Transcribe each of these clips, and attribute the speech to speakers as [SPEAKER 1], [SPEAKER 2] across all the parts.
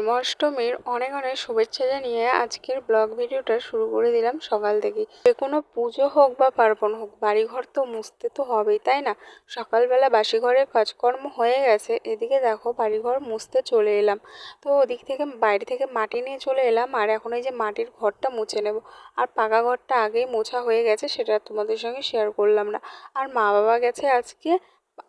[SPEAKER 1] জন্মাষ্টমীর অনেক অনেক শুভেচ্ছা জানিয়ে আজকের ব্লগ ভিডিওটা শুরু করে দিলাম সকাল থেকে। যে কোনো পুজো হোক বা পার্বণ হোক, বাড়িঘর তো মুছতে তো হবেই, তাই না? সকালবেলা বাসি ঘরের কাজকর্ম হয়ে গেছে, এদিকে দেখো বাড়িঘর মুছতে চলে এলাম। তো ওদিক থেকে বাইরে থেকে মাটি নিয়ে চলে এলাম, আর এখন এই যে মাটির ঘরটা মুছে নেব। আর পাকা ঘরটা আগেই মোছা হয়ে গেছে, সেটা তোমাদের সঙ্গে শেয়ার করলাম না। আর মা বাবা গেছে আজকে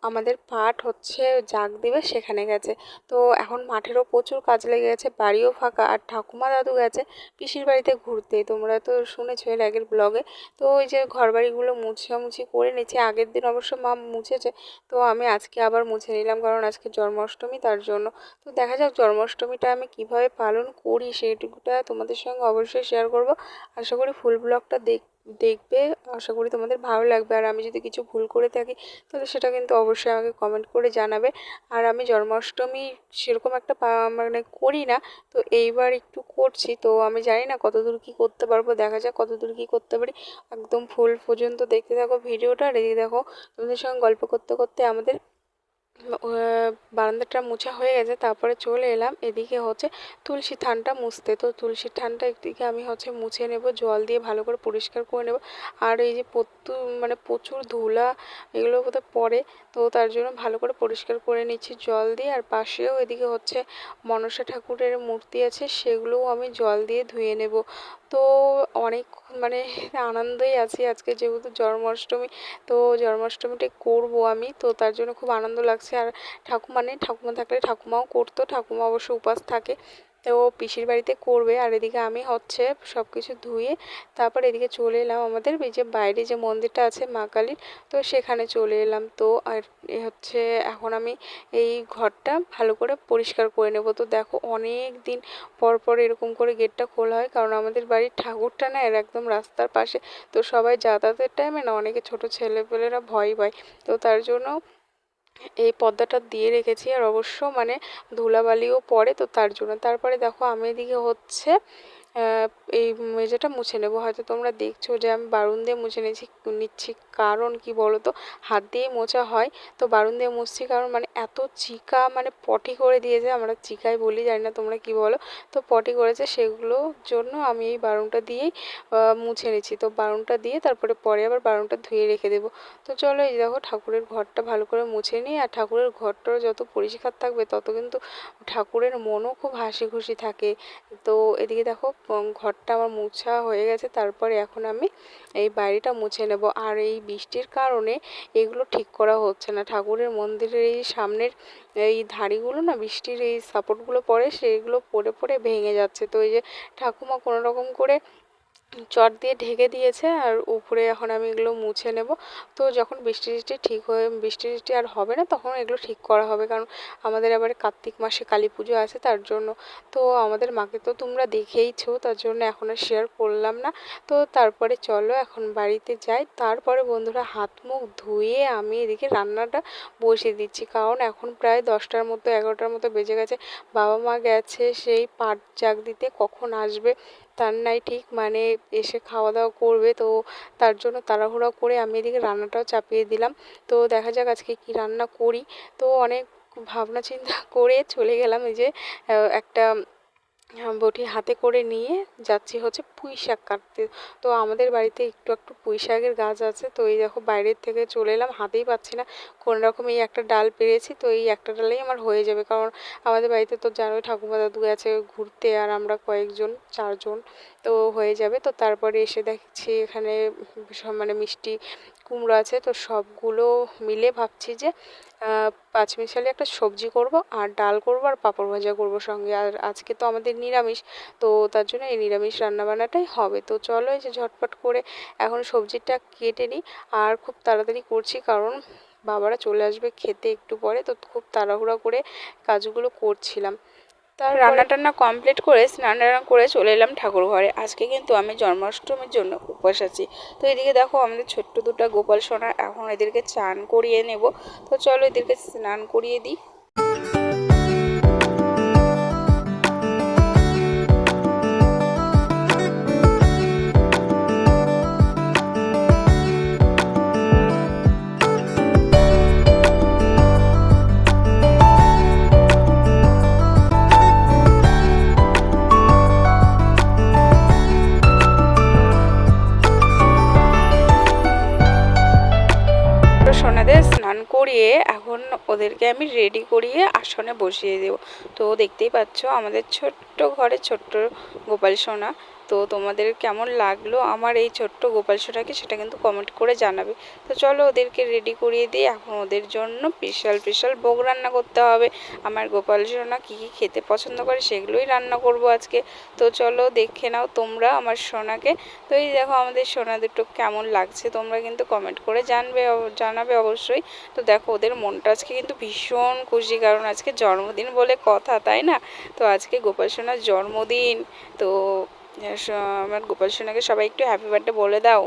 [SPEAKER 1] আমাদের পাঠ হচ্ছে জাগ দেবে সেখানে গেছে। তো এখন মাঠেরও প্রচুর কাজ লেগে গেছে, বাড়িও ফাঁকা আর ঠাকুমা দাদু গেছে পিসির বাড়িতে ঘুরতে, তোমরা তো শুনেছো এর আগের ব্লগে। তো ওই যে ঘর বাড়িগুলো মুছামুছি করে নিচ্ছে, আগের দিন অবশ্য মা মুছেছে, তো আমি আজকে আবার মুছে নিলাম কারণ আজকে জন্মাষ্টমী তার জন্য। তো দেখা যাক জন্মাষ্টমীটা আমি কীভাবে পালন করি, সেইটুকুটা তোমাদের সঙ্গে অবশ্যই শেয়ার করব। আশা করি ফুল ব্লগটা দেখ দেখবে, আশা করি তোমাদের ভালো লাগবে। আর আমি যদি কিছু ভুল করে থাকি, তাহলে সেটা কিন্তু অবশ্যই আমাকে কমেন্ট করে জানাবে। আর আমি জন্মাষ্টমী সেরকম একটা মানে করি না, তো এইবার একটু করছি। তো আমি জানি না কতদূর কী করতে পারব, দেখা যাক কতদূর কী করতে পারি। একদম ফুল পর্যন্ত দেখতে থাকো ভিডিওটা। এদিকে দেখো, তোমাদের সঙ্গে গল্প করতে করতে আমাদের বারান্দাটা মোছা হয়ে গেছে, তারপরে চলে এলাম। এদিকে হচ্ছে তুলসী থানটা মুছতে। তো তুলসী থানটা একদিকে আমি হচ্ছে মুছে নেব, জল দিয়ে ভালো করে পরিষ্কার করে নেব। আর এই যে প্রত্যু মানে প্রচুর ধুলা, এগুলো বোধহয় পড়ে। তো তার জন্য ভালো করে পরিষ্কার করে নিচ্ছি জল দিয়ে। আর পাশেও এদিকে হচ্ছে মনসা ঠাকুরের মূর্তি আছে, সেগুলোও আমি জল দিয়ে ধুয়ে নেব। তো অনেক মানে আনন্দই আছি। আজকে যেহেতু জন্মাষ্টমী, তো জন্মাষ্টমীটা করব আমি। তো তার জন্য খুব আনন্দ লাগছে। আর ঠাকুমা নেই, ঠাকুমা থাকলে ঠাকুমাও করতো, ঠাকুমা অবশ্য উপাস থাকে, তো পিসির বাড়িতে করবে। আর এদিকে আমি হচ্ছে সব কিছু ধুয়ে তারপর এদিকে চলে এলাম আমাদের এই যে বাইরে যে মন্দিরটা আছে মা কালীর, তো সেখানে চলে এলাম। তো আর হচ্ছে এখন আমি এই ঘরটা ভালো করে পরিষ্কার করে নেব। তো দেখো অনেক দিন পর পর এরকম করে গেটটা খোলা হয়, কারণ আমাদের বাড়ির ঠাকুরটা না এর একদম রাস্তার পাশে, তো সবাই যাতায়াতের টাইমে না অনেকে ছোটো ছেলেপেলেরা ভয় পায়, তো তার জন্য এই পর্দাটা দিয়ে রেখেছি আর অবশ্য মানে ধুলাবালিও পড়ে তো তার জন্য। তারপরে দেখো আমি এদিকে হচ্ছে এই মেঝেটা মুছে নেব। হয়তো তোমরা দেখছ যে আমি বারুন দিয়ে মুছে নিচ্ছি নিচ্ছি। কারণ কি বলো তো হাত দিয়ে মোছা হয়। তো বারুন দিয়ে মুছছি কারণ মানে এত চিকা মানে পটি করে দিয়েছে, আমরা চিকাই বলি, জানি না তোমরা কি বলো? তো পটি করেছে সেগুলোর জন্য আমি এই বারুনটা দিয়েই মুছে নিচ্ছি। তো বারুনটা দিয়ে তারপরে পরে আবার বারুনটা ধুয়ে রেখে দেবো। তো চলো এই দেখো, ঠাকুরের ঘরটা ভালো করে মুছে নিই। আর ঠাকুরের ঘরটাও যত পরিষ্কার থাকবে, তত কিন্তু ঠাকুরের মনও খুব হাসি খুশি থাকে। তো এদিকে দেখো ঘরটা আমার মোছা হয়ে গেছে, তারপরে এখন আমি এই বাড়িটা মুছে নেব। আর এই বৃষ্টির কারণে এগুলো ঠিক করা হচ্ছে না। ঠাকুরের মন্দিরের এই সামনের এই ধাড়িগুলো না, বৃষ্টির এই সাপোর্টগুলো পড়ে সেইগুলো পড়ে পড়ে ভেঙে যাচ্ছে। তো এই যে ঠাকুমা কোনো রকম করে চট দিয়ে ঢেকে দিয়েছে আর উপরে এখন আমি এগুলো মুছে নেব। তো যখন বৃষ্টি টিষ্টি ঠিক হয়ে, বৃষ্টি টিষ্টি আর হবে না তখন এগুলো ঠিক করা হবে কারণ আমাদের আবার কার্তিক মাসে কালী পুজো আছে তার জন্য। তো আমাদের মাকে তো তোমরা দেখেইছো তার জন্য এখন আর শেয়ার করলাম না। তো তারপরে চলো এখন বাড়িতে যাই। তারপরে বন্ধুরা হাত মুখ ধুয়ে আমি এদিকে রান্নাটা বসিয়ে দিচ্ছি কারণ এখন প্রায় দশটার মতো, এগারোটার মতো বেজে গেছে। বাবা মা গেছে, সেই পাট জাগ দিতে কখন আসবে তার নাই ঠিক। মানে এসে খাওয়া দাওয়া করবে। তো তার জন্য তাড়াহুড়া করে আমি এদিকে রান্নাটাও চাপিয়ে দিলাম। তো দেখা যাক আজকে কী রান্না করি। তো অনেক ভাবনা চিন্তা করে চলে গেলাম এই যে একটা বটি হাতে করে নিয়ে যাচ্ছি হচ্ছে পুঁই শাক কাটতে। তো আমাদের বাড়িতে একটু একটু পুঁই শাকের গাছ আছে, তো এই দেখো বাইরের থেকে চলে এলাম, হাতেই পাচ্ছি না। কোনো রকম এই একটা ডাল পেরেছি, তো এই একটা ডালেই আমার হয়ে যাবে। কারণ আমাদের বাড়িতে তো জানোই ঠাকুমা দাদু আছে ঘুরতে, আর আমরা কয়েকজন, চারজন, তো হয়ে যাবে। তো তারপরে এসে দেখছি এখানে মানে মিষ্টি কুমড়ো আছে, তো সবগুলো মিলে ভাবছি যে পাঁচমিশালি একটা সবজি করব আর ডাল করব আর পাঁপড় ভাজা করব সঙ্গে। আর আজকে তো আমাদের নিরামিষ, তো তার জন্য এই নিরামিষ রান্নাবান্নাটাই হবে। তো চলো এই যে ঝটপট করে এখন সবজিটা কেটে নিই আর খুব তাড়াতাড়ি করছি কারণ বাবারা চলে আসবে খেতে একটু পরে। তো খুব তাড়াহুড়া করে কাজগুলো করছিলাম। তার রান্না টান্না কমপ্লিট করে স্নান টান্না করে চলে এলাম ঠাকুর ঘরে। আজকে কিন্তু আমি জন্মাষ্টমীর জন্য উপবাস আছি। তো এদিকে দেখো আমাদের ছোট্ট দুটা গোপাল সোনা, এখন এদেরকে চান করিয়ে নেব। তো চলো এদেরকে স্নান করিয়ে দিই।
[SPEAKER 2] করিয়ে এখন ওদেরকে আমি রেডি করিয়ে আসনে বসিয়ে দেবো। তো দেখতেই পাচ্ছ আমাদের ছোট্ট ঘরে ছোট্ট গোপাল সোনা। তো তোমাদের কেমন লাগল? আমার এই ছোট্ট গোপাল সোনাকে সেটা কিন্তু কমেন্ট করে জানাবে। তো চলো ওদেরকে রেডি করিয়ে দিই। এখন ওদের জন্য স্পেশাল স্পেশাল ভোগ রান্না করতে হবে। আমার গোপাল সোনা কী কী খেতে পছন্দ করে সেগুলোই রান্না করব আজকে। তো চলো দেখে নাও তোমরা আমার সোনাকে। তো এই দেখো আমাদের সোনা দুটো কেমন লাগছে, তোমরা কিন্তু কমেন্ট করে জানবে, জানাবে অবশ্যই। তো দেখো ওদের মনটা আজকে কিন্তু ভীষণ খুশি, কারণ আজকে জন্মদিন বলে কথা, তাই না? তো আজকে গোপাল সোনার জন্মদিন। তো আমার গোপাল সোনাকে সবাই একটু হ্যাপি বার্থডে বলে দাও।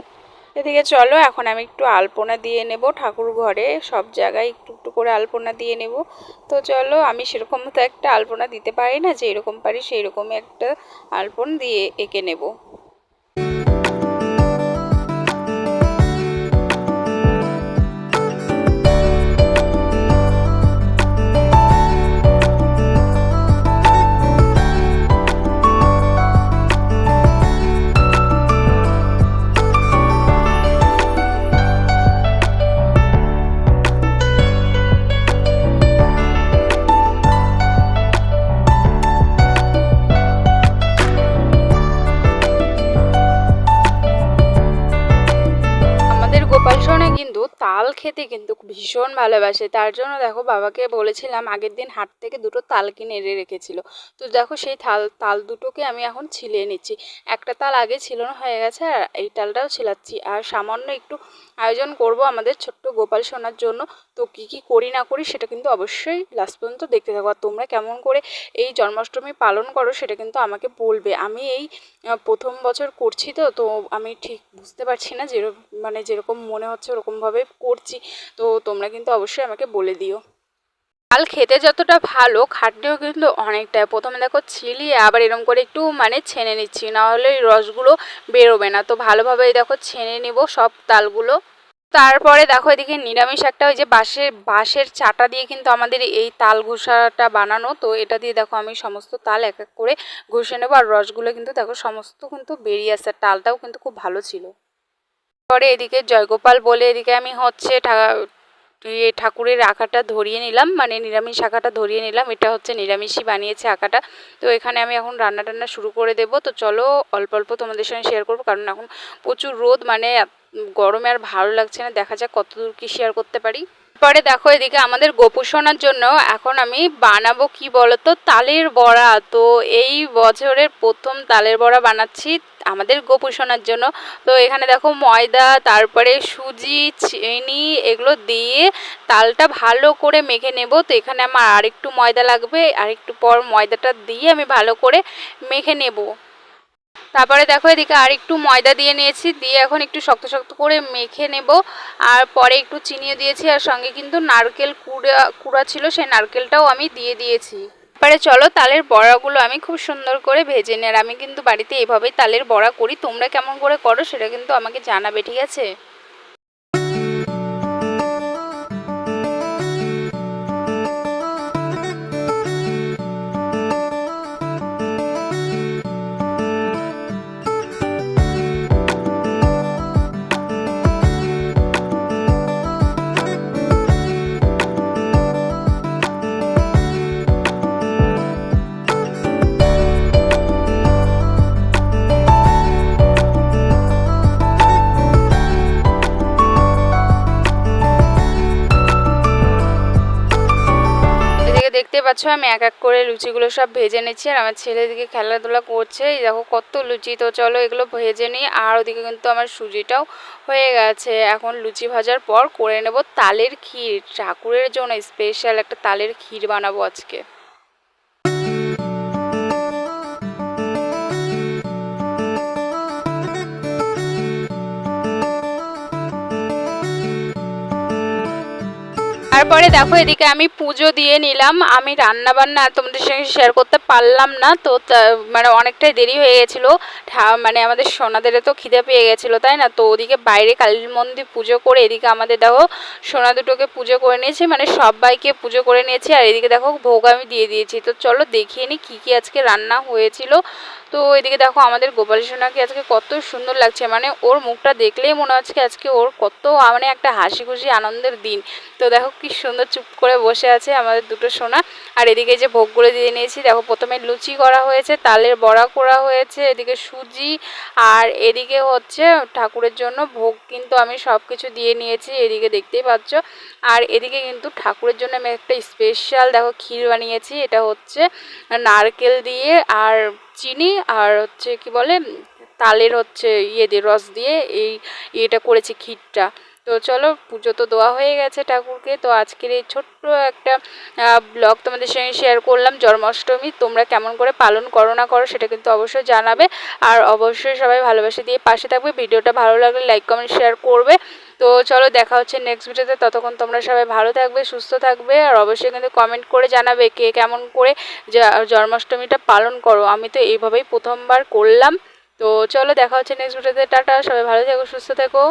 [SPEAKER 2] এদিকে চলো, এখন আমি একটু আলপনা দিয়ে নেব ঠাকুর ঘরে। সব জায়গায় একটু একটু করে আলপনা দিয়ে নেব। তো চলো, আমি সেরকম তো একটা আলপনা দিতে পারি না যে এরকম পারি সেই রকমই একটা আলপন দিয়ে এঁকে নেব। খেতে কিন্তু ভীষণ ভালোবাসে। তার জন্য দেখো বাবাকে বলেছিলাম আগের দিন হাট থেকে দুটো তাল কিনে এনে রেখেছিল। তো দেখো সেই তাল তাল দুটোকে আমি এখন ছিলিয়ে নিচ্ছি। একটা তাল আগে ছিল না হয়ে গেছে আর এই তালটাও ছিলাচ্ছি। আর সামান্য একটু আয়োজন করব আমাদের ছোট্ট গোপাল সোনার জন্য। তো কী কী করি না করি সেটা কিন্তু অবশ্যই লাস্ট পর্যন্ত দেখতে থাকো। আর তোমরা কেমন করে এই জন্মাষ্টমী পালন করো সেটা কিন্তু আমাকে বলবে। আমি এই প্রথম বছর করছি তো তো আমি ঠিক বুঝতে পারছি না যেরকম মানে যেরকম মনে হচ্ছে ওরকমভাবে করছি। তো তোমরা কিন্তু অবশ্যই আমাকে বলে দিও। ডাল খেতে যতটা ভালো খাটনিও কিন্তু অনেকটাই প্রথমে দেখো ছিলি আবার এরকম করে একটু মানে ছেনে নিচ্ছি। নাহলে রসগুলো বেরোবে না। তো ভালোভাবে দেখো ছেনে নিব সব তালগুলো। তারপরে দেখো এদিকে নিরামিষ একটা ওই যে বাঁশের বাঁশের চাটা দিয়ে কিন্তু আমাদের এই তাল ঘষাটা বানানো। তো এটা দিয়ে দেখো আমি সমস্ত তাল এক এক করে ঘষে নেব। আর রসগুলো কিন্তু দেখো সমস্ত কিন্তু বেরিয়ে আসে তালটাও কিন্তু খুব ভালো ছিল। পরে এদিকে জয়গোপাল বলে এদিকে আমি হচ্ছে ইয়ে ঠাকুরের আঁকাটা ধরিয়ে নিলাম। মানে নিরামিষ আঁকাটা ধরিয়ে নিলাম। এটা হচ্ছে নিরামিষই বানিয়েছে আঁকাটা। তো এখানে আমি এখন রান্না টান্না শুরু করে দেব। তো চলো অল্প অল্প তোমাদের সঙ্গে শেয়ার করব। কারণ এখন প্রচুর রোদ। মানে গরমে আর ভালো লাগছে না। দেখা যাক কতদূর কী শেয়ার করতে পারি। পরে দেখো এদিকে আমাদের গোপুসোনার জন্য এখন আমি বানাবো কি বলতো? তালের বড়া। তো এই বছরের প্রথম তালের বড়া বানাচ্ছি আমাদের গোপুসোনার জন্য। তো এখানে দেখো ময়দা, তারপরে সুজি, চিনি এগুলো দিয়ে তালটা ভালো করে মেখে নেব। তো এখানে আমার আরেকটু ময়দা লাগবে। আরেকটু পর ময়দাটা দিয়ে আমি ভালো করে মেখে নেব। তারপরে দেখো এদিকে আর একটু ময়দা দিয়ে নিয়েছি, দিয়ে এখন একটু শক্ত শক্ত করে মেখে নেব। আর পরে একটু চিনিও দিয়েছি, আর সঙ্গে কিন্তু নারকেল কুড়া কুড়া ছিল, সেই নারকেলটাও আমি দিয়ে দিয়েছি। এবারে চলো তালের বড়াগুলো আমি খুব সুন্দর করে ভেজে নিই, আর আমি কিন্তু বাড়িতে এভাবেই তালের বড়া করি। তোমরা কেমন করে করো সেটা কিন্তু আমাকে জানাবে, ঠিক আছে? পাচ্ছ আমি এক এক করে লুচিগুলো সব ভেজে নিচ্ছি আর আমার ছেলে দিকে খেলাধুলা করছে। এই দেখো কত লুচি, তো চলো এগুলো ভেজে নিই। আর ওদিকে কিন্তু আমার সুজিটাও হয়ে গেছে। এখন লুচি ভাজার পর করে নেব তালের ক্ষীর। ঠাকুরের জন্য স্পেশাল একটা তালের ক্ষীর বানাবো আজকে। তারপরে দেখো এদিকে আমি পুজো দিয়ে নিলাম। আমি রান্না বান্না তোমাদের সঙ্গে শেয়ার করতে পারলাম না, তো মানে অনেকটাই দেরি হয়ে গেছিল। মানে আমাদের সোনাদের তো খিদে পেয়ে গেছিল, তাই না? তো ওদিকে বাইরে কালীর মন্দির পুজো করে এদিকে আমাদের দেখো সোনা দুটোকে পুজো করে নিয়েছি মানে সবাইকে পুজো করে নিয়েছি। আর এদিকে দেখো ভোগ আমি দিয়ে দিয়েছি। তো চলো দেখিয়ে নিই কী কী আজকে রান্না হয়েছিল। তো এদিকে দেখো আমাদের গোপাল সোনাকে আজকে কত সুন্দর লাগছে। মানে ওর মুখটা দেখলেই মনে হচ্ছে আজকে ওর কত মানে একটা হাসি খুশি আনন্দের দিন। তো দেখো কি সুন্দর চুপ করে বসে আছে আমাদের দুটো সোনা। আর এদিকে যে ভোগগুলো দিয়ে নিয়েছি, দেখো প্রথমে লুচি করা হয়েছে, তালের বড়া করা হয়েছে, এদিকে সুজি আর এদিকে হচ্ছে ঠাকুরের জন্য ভোগ কিন্তু আমি সব কিছু দিয়ে নিয়েছি, এদিকে দেখতেই পাচ্ছ। আর এদিকে কিন্তু ঠাকুরের জন্য আমি একটা স্পেশাল দেখো ক্ষীর বানিয়েছি, এটা হচ্ছে নারকেল দিয়ে আর চিনি আর হচ্ছে কি বলে, তালের হচ্ছে ইয়ে দিয়ে, রস দিয়ে এই ইয়েটা করেছি ক্ষীরটা। তো চলো, পুজো তো দেওয়া হয়ে গেছে ঠাকুরকে। তো আজকের এই ছোট্ট একটা ব্লগ তোমাদের সঙ্গে শেয়ার করলাম, জন্মাষ্টমী। তোমরা কেমন করে পালন করো না করো সেটা কিন্তু অবশ্যই জানাবে। আর অবশ্যই সবাই ভালোবাসে দিয়ে পাশে থাকবে। ভিডিওটা ভালো লাগলে লাইক কমেন্ট শেয়ার করবে। তো চলো দেখা হচ্ছে নেক্সট ভিডিওতে ততক্ষণ তোমরা সবাই ভালো থাকবে, সুস্থ থাকবে, আর অবশ্যই কিন্তু কমেন্ট করে জানাবে কে কেমন করে জন্মাষ্টমীটা পালন করো। আমি তো এইভাবেই প্রথমবার করলাম। তো চলো দেখা হচ্ছে নেক্সট ভিডিওতে টাটা, সবাই ভালো থেকো, সুস্থ থেকো।